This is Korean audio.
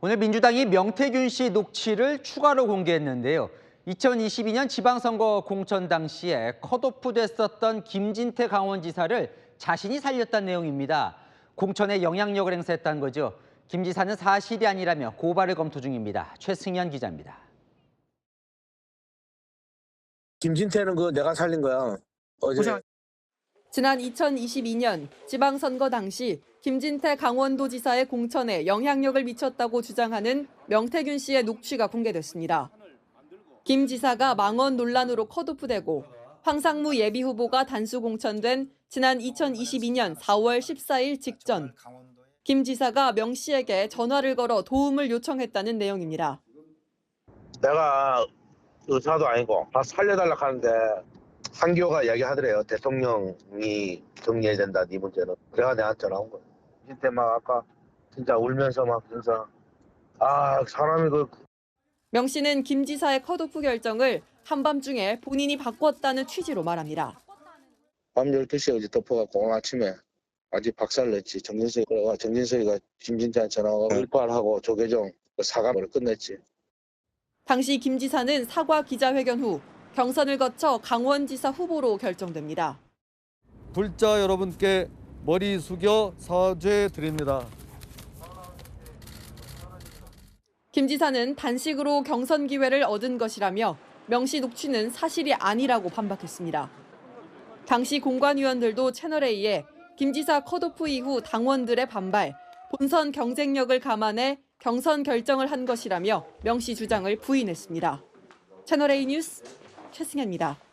오늘 민주당이 명태균 씨 녹취를 추가로 공개했는데요. 2022년 지방선거 공천 당시에 컷오프 됐었던 김진태 강원지사를 자신이 살렸다는 내용입니다. 공천에 영향력을 행사했다는 거죠. 김 지사는 사실이 아니라며 고발을 검토 중입니다. 최승현 기자입니다. 김진태는 그 내가 살린 거야. 어제 지난 2022년 지방선거 당시 김진태 강원도지사의 공천에 영향력을 미쳤다고 주장하는 명태균 씨의 녹취가 공개됐습니다. 김 지사가 망언 논란으로 컷오프되고 황상무 예비후보가 단수 공천된 지난 2022년 4월 14일 직전 김 지사가 명 씨에게 전화를 걸어 도움을 요청했다는 내용입니다. 내가 의사도 아니고 다 살려달라 하는데 한교가 이야기하더래요. 대통령이 정리해야 된다 네 문제는. 그래가 내한테 나온 거야. 진짜 막 아까 진짜 울면서 막 진짜 아 사람이 그 명 씨는 김 지사의 컷오프 결정을 한밤중에 본인이 바꿨다는 취지로 말합니다. 밤 12시에 어제 덮어갖고 오늘 아침에 아직 박살냈지. 정진석이 그래가 정진석이가 김진태한테 전화하고 일발하고 조계종 그 사과를 끝냈지. 당시 김 지사는 사과 기자회견 후 경선을 거쳐 강원지사 후보로 결정됩니다. 불자 여러분께 머리 숙여 사죄 드립니다. 김 지사는 단식으로 경선 기회를 얻은 것이라며 명시 녹취는 사실이 아니라고 반박했습니다. 당시 공관위원들도 채널A에 김 지사 컷오프 이후 당원들의 반발, 본선 경쟁력을 감안해 경선 결정을 한 것이라며 명시 주장을 부인했습니다. 채널A 뉴스 최승현입니다.